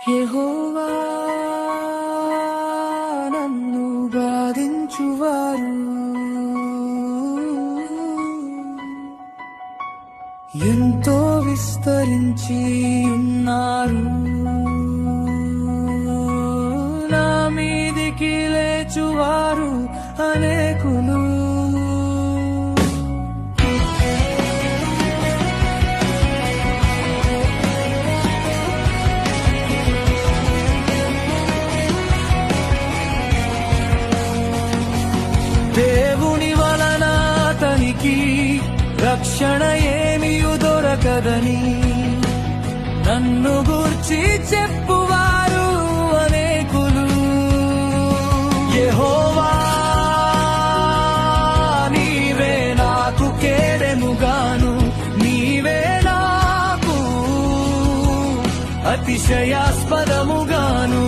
యెహోవా నన్ను బాధించువారు. ఎంతో విస్తరించి ఉన్నారు నా మీదికి లేచువారు అనేకులు దేవుని వలన అతనికి రక్షణ ఏమియు దొరకదని నన్ను గూర్చి చెప్పువారు అనేకులు. యెహోవా నీవే నాకు కేడెముగాను నీవే నాకు అతిశయాస్పదముగాను.